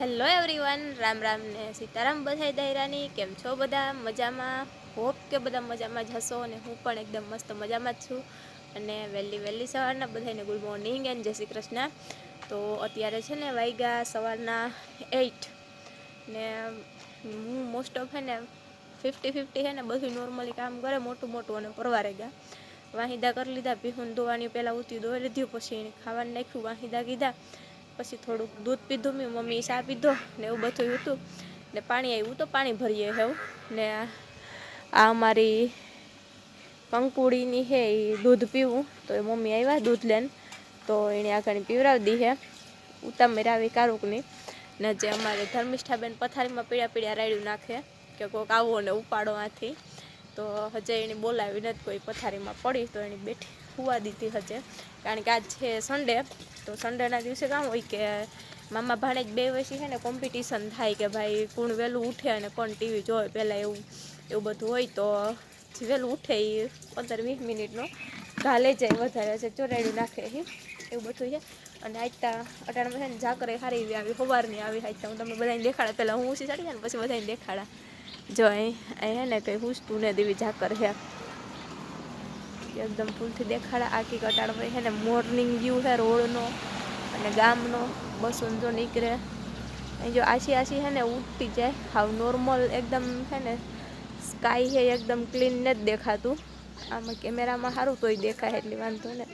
Hello everyone Ram Ram ને સીતારામ બધાય દાયરાની, કેમ છો બધા? મજામાં? હોપ કે બધા મજામાં જ હશો અને હું પણ એકદમ મસ્ત મજામાં જ છું. અને વહેલી વહેલી સવારના બધાને ગુડ મોર્નિંગ એન્ડ જય શ્રી કૃષ્ણ. તો અત્યારે છે ને વાઈગા સવારના એઇટ ને હું મોસ્ટ ઓફ હે ને ફિફ્ટી ફિફ્ટી છે ને બધું નોર્મલી કામ કરે, મોટું મોટું અને પરવારે ગયા વાહિદા કરી લીધા, ભીહુન ધોવાની પહેલાં ઉતી ધોઈ લીધું, પછી ખાવાનું નાખ્યું, વાહિદા કીધા પછી થોડુંક દૂધ પીધું, મેં મમ્મી ચા પીધો ને એવું બધું હતું. ને પાણી આવ્યું તો પાણી ભરીએ હેવું ને આ અમારી કંકુડીની હે એ દૂધ પીવું. તો એ મમ્મી આવ્યા દૂધ લઈને તો એણે આગળ પીવરાવી દી હે. ઉતામેર આવી કારુકની. ને જે અમારે ધર્મિષ્ઠાબેન પથારીમાં પીળા પીળા રાડ્યું નાખે, કે કોઈક આવો ને ઉપાડો આથી. તો હજે એને બોલાવી નથી કોઈ પથારીમાં પડી, તો એની બેઠી હુવા દીધી હજે. કારણ કે આજ છે સન્ડે તો સન્ડેના દિવસે કામ હોય કે મામા ભાણે જ બે વર્ષી છે ને કોમ્પિટિશન થાય કે ભાઈ કોણ વહેલું ઉઠે અને કોણ ટીવી જોવે, પહેલાં એવું એવું બધું હોય તો જે વહેલું ઉઠે એ પંદર વીસ મિનિટનો ઘાલે જાય વધારે છે ચોરાડ્યું નાખે એ એવું બધું છે. અને આજતા અટાણામાં છે ને ઝાકરે સારી એવી આવી સવારની આવી આજતા હું તમને બધાને દેખાડા. પહેલાં હું ઊંચી ચડી ને પછી બધાને દેખાડા. જો અહીં હે ને કંઈ હુસતું ને દેવી ઝાકર છે. એકદમ ફૂલથી દેખાડા. આખી કટાળમાં છે ને મોર્નિંગ વ્યૂ છે રોડનો અને ગામનો. બસ ઊંધો નીકળે. અહીં જો આછી આછી છે ને ઉઠતી જાય. હાવ નોર્મલ એકદમ છે ને સ્કાય છે, એકદમ ક્લીન ને જ દેખાતું. આમાં કેમેરામાં સારું તોય દેખાય, એટલી વાંધો ને.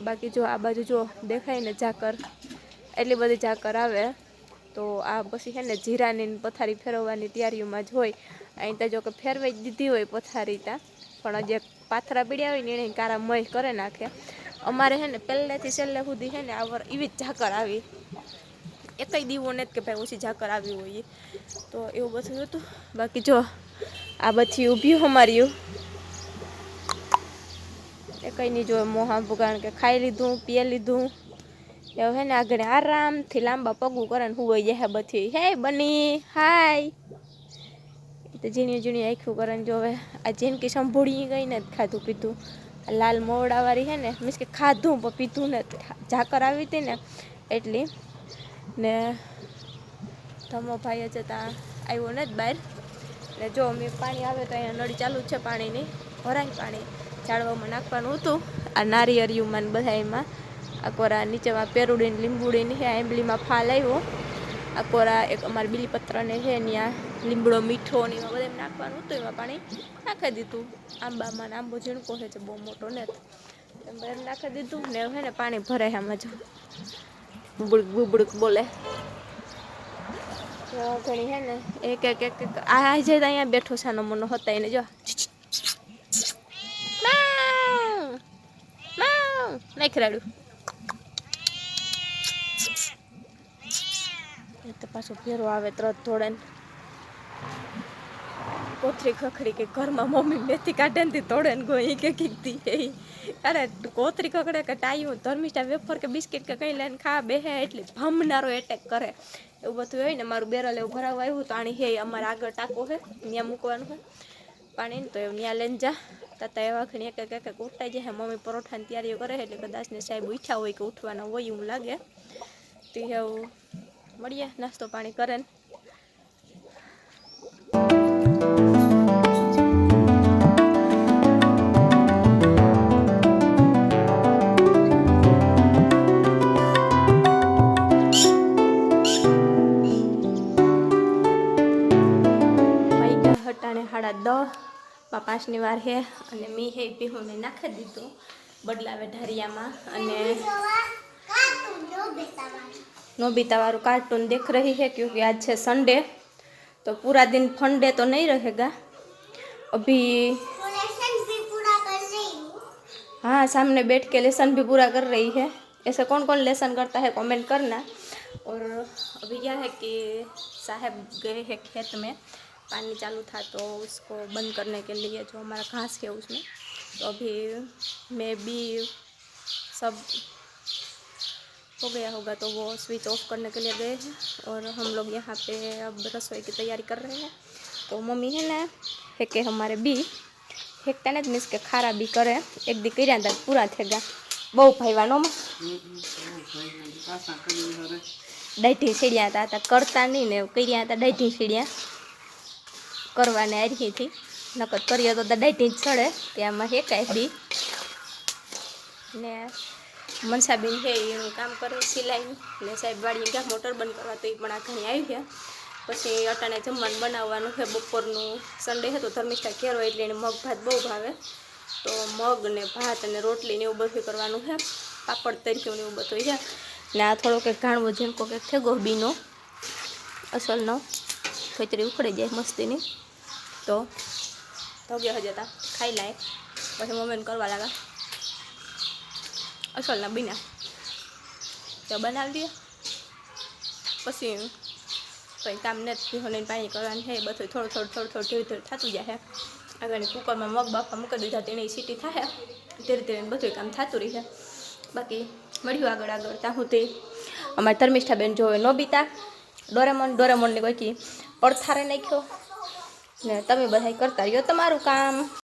બાકી જો આ બાજુ જો દેખાય ને ઝાકર. એટલી બધી ઝાકર આવે. તો આ પછી છે ને જીરાની પથારી ફેરવવાની તૈયારીઓમાં જ હોય. અહીં તો જો કે ફેરવાઈ દીધી હોય પથારી ત્યાં. પણ જે પાથરા પીડ્યા હોય ને એને કારા મય કરે નાખે. અમારે છે ને પહેલેથી છેલ્લે સુધી છે ને આવર એવી જ ઝાકર આવી. એકય દીવો નથી કે ભાઈ ઓછી ઝાકર આવી હોય તો એવું બધું હતું. બાકી જો આ બધી ઊભી અમારી એકયની જો મોહા ભગાણ કે ખાઈ લીધું, પીએ લીધું. એવું હે ને આગળ આરામથી લાંબા પગું કરે ને હુવાઈ જાય બધી. હે બની, હાય. તો ઝીણી ઝીણી આખું કરે જો હવે આ જિંદગી સંભોળી ગઈ ને ખાધું, પીધું. લાલ મોવડાવાળી હે ને, મીન્સ કે ખાધું પણ પીધું ને ઝાકર આવી હતી ને, એટલી ને ધમો ભાઈ છે ત્યાં આવ્યો ને જ બહાર. ને જો મેં પાણી આવે તો અહીંયા નળી ચાલુ જ છે પાણીની, ભરાય પાણી. ઝાડવામાં નાખવાનું હતું. આ નારિયેળિયુંમાં ને બધા એમાં. આ કોરા નીચેમાં પેરુડીને, લીંબુડીને છે આંબલીમાં ફાલ આવ્યો. આ કોરા એક અમારા બીલીપત્રને છે ત્યાં લીમડો, મીઠો ને એમાં બધા એમ નાખવાનું હતું, એમાં પાણી નાખી દીધું. આંબામાં ને આંબો ઝીણકો છે, બહુ મોટો ને એમ એમ નાખી દીધું ને હવે ને પાણી ભરાય આમાં જો. બુબડક બુબડક બોલે. ઘણી હે ને એક એક એક આ જે અહીંયા બેઠો છે આનો મનો હતા એને જો. નાખ રાડું એ તો પાછો ફેરો આવે, તરત ધોળે. કોથરી ખખડી કે ઘરમાં મમ્મી મેથી કાઢે ને તોડે ને ગોઈ કે કીધી અરે કોથરી ખખડે કે ટાયું ધર્મિષ્ઠા વેફર કે બિસ્કિટ કે કંઈ લઈને ખા, બેહે એટલે ભમનારો એટેક કરે. એવું બધું હોય ને, મારું બેરલ એવું ભરાવવા આવ્યું તો આણી હે, અમારે આગળ ટાંકો છે ત્યાં મૂકવાનું હોય પાણી તો એવું ત્યાં લઈને જા. તાતા એવા એક એક એક ઉઠાઈ જાય મમ્મી પરોઠાની તૈયારીઓ કરે એટલે કદાચ ને સાહેબ ઉઠ્યા હોય કે ઉઠવાના હોય એવું લાગે. તો એવું મળીએ, નાસ્તો પાણી કરે ને. હટાણે સાડા દસ પા પાંચની વાર હે અને મી હે પીહુને નાખી દીધું બદલાવે ઢારિયામાં અને नोबिता वारू कार्टून देख रही है क्योंकि आज है संडे तो पूरा दिन फंडे तो नहीं रहेगा अभी हाँ सामने बैठ के लेसन भी पूरा कर रही है ऐसे कौन कौन लेसन करता है कमेंट करना और अभी क्या है कि साहब गए हैं खेत में पानी चालू था तो उसको बंद करने के लिए जो हमारा घास है उसमें तो अभी मैं भी सब हो गया होगा तो वो स्विच ऑफ करने के लिए गए हैं और हम लोग यहाँ पे अब रसोई की तैयारी कर रहे हैं तो मम्मी है ना है कि हमारे बी फेंकता नहीं मीन्स के खारा बी करे एक दी કર્યા હતા પૂરા થઈ ગયા બહુ ભાઈવાનો પાછા કરી હવે દાઢી સીડ્યા હતા હતા કરતા નહીં ને કર્યા હતા દાઢી સીડ્યા કરવાને આરહીથી નકર કરીએ તો દાઢી જ ચડે. ત્યાંમાં હેકાય બી. ને મનસાબેન છે એનું કામ કરે સિલાઈનું. ને સાહેબ વાળીને ક્યાં મોટર બંધ કરવા તો એ પણ આ ઘણી આવી ગયા. પછી અટાણે જમવાનું બનાવવાનું છે, બપોરનું સન્ડે હતું ધર્મિષ્ઠા ઘેર હોય એટલે એને મગ ભાત બહુ ભાવે. તો મગ ને ભાત અને રોટલી ને એવું બધું કરવાનું છે. પાપડ તરીકે એવું બધું છે. ને આ થોડો કંઈક ઘાણવો જેમ કોઈ કંઈક છે ગોબીનો અસલનો. ખીચડી ઉખડી જાય મસ્તીની તો ધોગ્યા હજતા ખાઈ લાય પછી મમ્મીને કરવા લાગા અસલના બીના તો બનાવી દઈએ પછી કંઈ કામ નથી હોને પાણી કરવાનું છે એ બધું થોડું થોડું થોડું થોડું ધીરે ધીરે થતું જાય આગળ કુકરમાં મગ બાફા મૂકી દીધા તેની સીટી થાય ધીરે ધીરે બધું કામ થતું રહે બાકી મળ્યું આગળ આગળ ત્યાં સુધી અમારા ધર્મિષ્ઠાબેન જોવે નોબિતા ડોરેમોન ડોરેમોનને કોઈ પડથારે નાખ્યો. ને તમે બધા કરતા રહ્યો તમારું કામ.